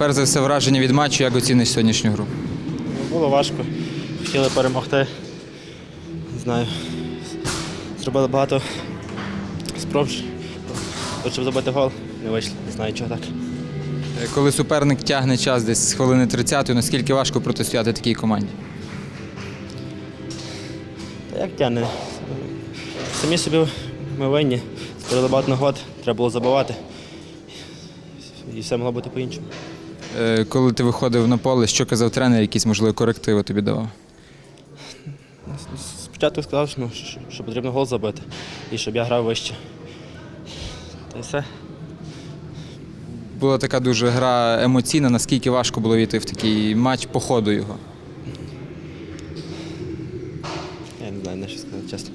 Перш за все, враження від матчу, як оціниш сьогоднішню гру? Було важко. Хотіли перемогти. Не знаю. Зробили багато спроб, щоб забити гол. Не вийшло, не знаю чого так. Е, Коли суперник тягне час десь з хвилини 30, наскільки важко протистояти такій команді? Та як тягне? Самі собі ми винні. Створили багато нагод, треба було забивати. І все могло бути по-іншому. Е, Коли ти виходив на поле, що казав тренер, якісь, можливо, корективи тобі давав? Спочатку сказав, що, ну, що, потрібно гол забити і щоб я грав вище. Та й все. Була така дуже гра емоційна, наскільки важко було війти в такий матч по ходу його. Я не знаю, не що сказати, чесно.